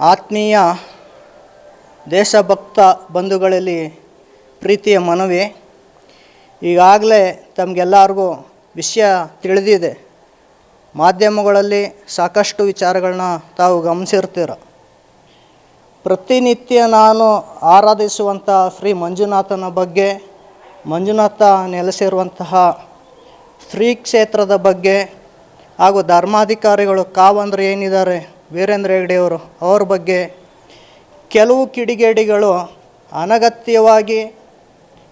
ಆತ್ಮೀಯ ದೇಶಭಕ್ತ ಬಂಧುಗಳಲ್ಲಿ ಪ್ರೀತಿಯ ಮನವಿ. ಈಗಾಗಲೇ ತಮಗೆಲ್ಲರಿಗೂ ವಿಷಯ ತಿಳಿದಿದೆ. ಮಾಧ್ಯಮಗಳಲ್ಲಿ ಸಾಕಷ್ಟು ವಿಚಾರಗಳನ್ನ ತಾವು ಗಮನಿಸಿರ್ತೀರ. ಪ್ರತಿನಿತ್ಯ ನಾನು ಆರಾಧಿಸುವಂಥ ಶ್ರೀ ಮಂಜುನಾಥನ ಬಗ್ಗೆ, ಮಂಜುನಾಥ ನೆಲೆಸಿರುವಂತಹ ಶ್ರೀ ಕ್ಷೇತ್ರದ ಬಗ್ಗೆ ಹಾಗೂ ಧರ್ಮಾಧಿಕಾರಿಗಳು ಕಾವಂದ್ರೆ ಏನಿದ್ದಾರೆ ವೀರೇಂದ್ರ ಹೆಗ್ಡೆಯವರು ಅವ್ರ ಬಗ್ಗೆ ಕೆಲವು ಕಿಡಿಗೇಡಿಗಳು ಅನಗತ್ಯವಾಗಿ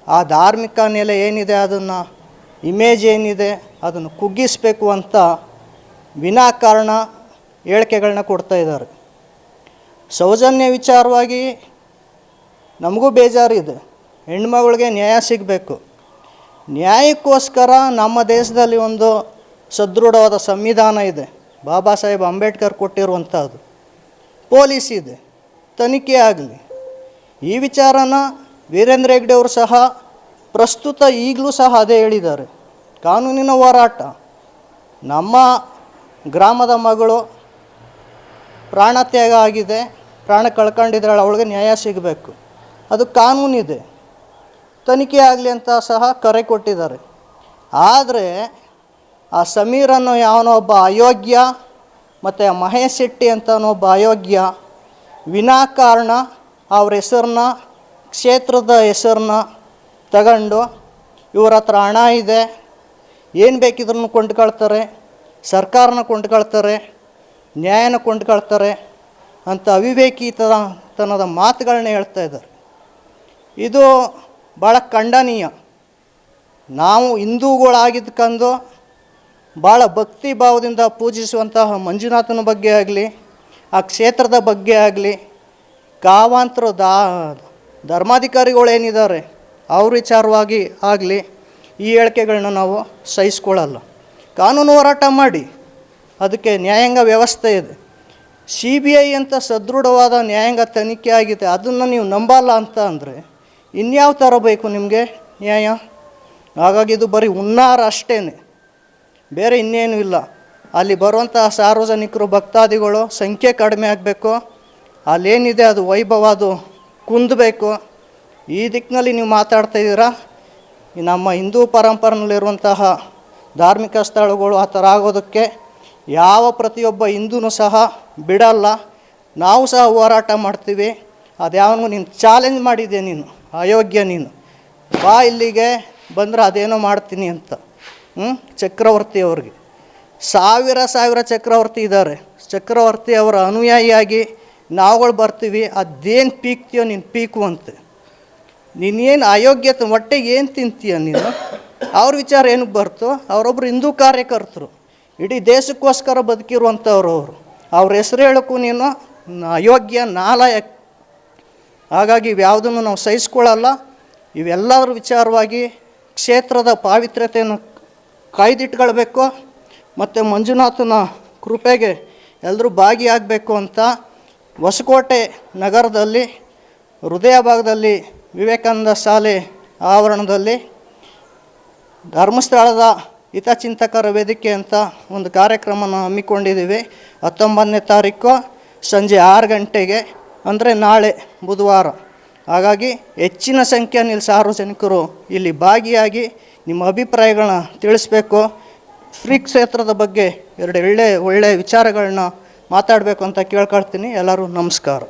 ಆ ಧಾರ್ಮಿಕ ನೆಲೆ ಏನಿದೆ, ಅದನ್ನು ಇಮೇಜ್ ಏನಿದೆ, ಅದನ್ನು ಕುಗ್ಗಿಸಬೇಕು ಅಂತ ವಿನಾಕಾರಣ ಹೇಳಿಕೆಗಳನ್ನ ಕೊಡ್ತಾ ಇದ್ದಾರೆ. ಸೌಜನ್ಯ ವಿಚಾರವಾಗಿ ನಮಗೂ ಬೇಜಾರಿದೆ ಹೆಣ್ಮಗಳಿಗೆ ನ್ಯಾಯ ಸಿಗಬೇಕು. ನ್ಯಾಯಕ್ಕೋಸ್ಕರ ನಮ್ಮ ದೇಶದಲ್ಲಿ ಒಂದು ಸದೃಢವಾದ ಸಂವಿಧಾನ ಇದೆ. ಬಾಬಾ ಸಾಹೇಬ್ ಅಂಬೇಡ್ಕರ್ ಕೊಟ್ಟಿರುವಂಥದ್ದು. ಪೊಲೀಸ್ ಇದೆ, ತನಿಖೆ ಆಗಲಿ. ಈ ವಿಚಾರನ ವೀರೇಂದ್ರ ಹೆಗ್ಡೆ ಅವರು ಸಹ ಪ್ರಸ್ತುತ ಈಗಲೂ ಸಹ ಅದೇ ಹೇಳಿದ್ದಾರೆ. ಕಾನೂನಿನ ಹೋರಾಟ. ನಮ್ಮ ಗ್ರಾಮದ ಮಗಳು ಪ್ರಾಣತ್ಯಾಗ ಆಗಿದೆ, ಪ್ರಾಣ ಕಳ್ಕೊಂಡಿದ್ದಾಳೆ, ಅವಳಿಗೆ ನ್ಯಾಯ ಸಿಗಬೇಕು. ಅದು ಕಾನೂನಿದೆ. ತನಿಖೆ ಆಗಲಿ ಅಂತ ಸಹ ಕರೆ ಕೊಟ್ಟಿದ್ದಾರೆ. ಆದರೆ ಆ ಸಮೀರ್ ಅನ್ನೋ ಯಾವನೋ ಒಬ್ಬ ಅಯೋಗ್ಯ ಮತ್ತು ಮಹೇಶ್ ಶೆಟ್ಟಿ ಅಂತನೋ ಒಬ್ಬ ಅಯೋಗ್ಯ. ವಿನಾಕಾರಣ ಅವ್ರ ಹೆಸರನ್ನ, ಕ್ಷೇತ್ರದ ಹೆಸರನ್ನ ತಗೊಂಡು ಇವ್ರ ಹತ್ರ ಹಣ ಇದೆ. ಏನು ಬೇಕಿದ್ರೂ ಕೊಂಡ್ಕೊಳ್ತಾರೆ, ಸರ್ಕಾರನ ಕೊಂಡ್ಕೊಳ್ತಾರೆ, ನ್ಯಾಯನ ಕೊಂಡ್ಕೊಳ್ತಾರೆ ಅಂತ ಅವಿವೇಕಿತನ ತನದ ಮಾತುಗಳನ್ನ ಹೇಳ್ತಾ ಇದ್ದಾರೆ. ಇದು ಭಾಳ ಖಂಡನೀಯ. ನಾವು ಹಿಂದೂಗಳಾಗಿದ್ಕಂದು ಭಾಳ ಭಕ್ತಿ ಭಾವದಿಂದ ಪೂಜಿಸುವಂತಹ ಮಂಜುನಾಥನ ಬಗ್ಗೆ ಆಗಲಿ, ಆ ಕ್ಷೇತ್ರದ ಬಗ್ಗೆ ಆಗಲಿ ಗಾವಾಂತರ ದಾ, ಧರ್ಮಾಧಿಕಾರಿಗಳು ಏನಿದ್ದಾರೆ, ಅವ್ರ ವಿಚಾರವಾಗಿ ಆಗಲಿ ಈ ಹೇಳಿಕೆಗಳನ್ನ ನಾವು ಸಹಿಸ್ಕೊಳ್ಳಲ್ಲ. ಕಾನೂನು ಹೋರಾಟ ಮಾಡಿ, ಅದಕ್ಕೆ ನ್ಯಾಯಾಂಗ ವ್ಯವಸ್ಥೆ ಇದೆ. ಸಿ ಬಿ ಐ ಅಂತ ಸದೃಢವಾದ ನ್ಯಾಯಾಂಗ ತನಿಖೆ ಆಗಿದೆ, ಅದನ್ನು ನೀವು ನಂಬಲ್ಲ ಅಂತ ಅಂದರೆ ಇನ್ಯಾವ ಥರ ಬೇಕು ನಿಮಗೆ ನ್ಯಾಯ? ಹಾಗಾಗಿ ಇದು ಬರೀ ಹುನ್ನಾರ ಅಷ್ಟೇ ಬೇರೆ ಇನ್ನೇನು ಇಲ್ಲ. ಅಲ್ಲಿ ಬರುವಂಥ ಸಾರ್ವಜನಿಕರು, ಭಕ್ತಾದಿಗಳು ಸಂಖ್ಯೆ ಕಡಿಮೆ ಆಗಬೇಕು. ಅಲ್ಲೇನಿದೆ ಅದು ವೈಭವ, ಅದು ಕುಂದಬೇಕು. ಈ ದಿಕ್ಕಿನಲ್ಲಿ ನೀವು ಮಾತಾಡ್ತಾ ಇದ್ದೀರಾ? ನಮ್ಮ ಹಿಂದೂ ಪರಂಪರೆಯಲ್ಲಿರುವಂತಹ ಧಾರ್ಮಿಕ ಸ್ಥಳಗಳು ಆ ಥರ ಆಗೋದಕ್ಕೆ ಯಾವ ಪ್ರತಿಯೊಬ್ಬ ಹಿಂದೂನು ಸಹ ಬಿಡಲ್ಲ. ನಾವು ಸಹ ಹೋರಾಟ ಮಾಡ್ತೀವಿ. ಅದ್ಯಾವನಿಗೂ ನೀನು ಚಾಲೆಂಜ್ ಮಾಡಿದೆ ನೀನು? ಅಯೋಗ್ಯ ನೀನು? ಬಾ ಇಲ್ಲಿಗೆ ಬಂದರೆ ಅದೇನೋ ಮಾಡ್ತೀನಿ ಅಂತ. ಹ್ಞೂ ಚಕ್ರವರ್ತಿ ಅವ್ರಿಗೆ. ಸಾವಿರ ಸಾವಿರ ಚಕ್ರವರ್ತಿ ಇದ್ದಾರೆ ಚಕ್ರವರ್ತಿ ಅವರ ಅನುಯಾಯಿಯಾಗಿ ನಾವುಗಳು ಬರ್ತೀವಿ, ಅದೇನು ಪೀಕ್ತೀಯೋ ನೀನು ಪೀಕು ಅಂತೆ. ನೀನೇನು ಅಯೋಗ್ಯತೆ ಹೊಟ್ಟೆಗೆ ಏನು ತಿಂತೀಯ ನೀನು? ಅವ್ರ ವಿಚಾರ ಏನಕ್ಕೆ ಬರ್ತೋ ಅವರೊಬ್ಬರು ಹಿಂದೂ ಕಾರ್ಯಕರ್ತರು. ಇಡೀ ದೇಶಕ್ಕೋಸ್ಕರ ಬದುಕಿರುವಂಥವ್ರು ಅವರು. ಅವ್ರ ಹೆಸರು ಹೇಳೋಕ್ಕೂ ನೀನು ಅಯೋಗ್ಯ, ನಾಲಾಯಕ್. ಹಾಗಾಗಿ ಇವ್ಯಾವುದನ್ನು ನಾವು ಸಹಿಸ್ಕೊಳ್ಳಲ್ಲ. ಇವೆಲ್ಲದರ ವಿಚಾರವಾಗಿ ಕ್ಷೇತ್ರದ ಪಾವಿತ್ರ್ಯತೆಯನ್ನು ಕಾಯ್ದಿಟ್ಕೊಳ್ಬೇಕು. ಮತ್ತು ಮಂಜುನಾಥನ ಕೃಪೆಗೆ ಎಲ್ಲರೂ ಭಾಗಿಯಾಗಬೇಕು ಅಂತ ಹೊಸಕೋಟೆ ನಗರದಲ್ಲಿ, ಹೃದಯ ಭಾಗದಲ್ಲಿ ವಿವೇಕಾನಂದ ಶಾಲೆ ಆವರಣದಲ್ಲಿ ಧರ್ಮಸ್ಥಳದ ಹಿತಚಿಂತಕರ ವೇದಿಕೆ ಅಂತ ಒಂದು ಕಾರ್ಯಕ್ರಮನ ಹಮ್ಮಿಕೊಂಡಿದ್ದೀವಿ. ಹತ್ತೊಂಬತ್ತನೇ ತಾರೀಕು ಸಂಜೆ ಆರು ಗಂಟೆಗೆ, ಅಂದರೆ ನಾಳೆ ಬುಧವಾರ. ಹಾಗಾಗಿ ಹೆಚ್ಚಿನ ಸಂಖ್ಯೆಯಲ್ಲಿ ಸಾರ್ವಜನಿಕರು ಇಲ್ಲಿ ಭಾಗಿಯಾಗಿ ನಿಮ್ಮ ಅಭಿಪ್ರಾಯಗಳನ್ನ ತಿಳಿಸ್ಬೇಕು. ಶ್ರೀ ಕ್ಷೇತ್ರದ ಬಗ್ಗೆ ಎರಡು ಒಳ್ಳೆ ಒಳ್ಳೆಯ ವಿಚಾರಗಳನ್ನ ಮಾತಾಡಬೇಕು ಅಂತ ಕೇಳ್ಕೊಳ್ತೀನಿ. ಎಲ್ಲರೂ ನಮಸ್ಕಾರ.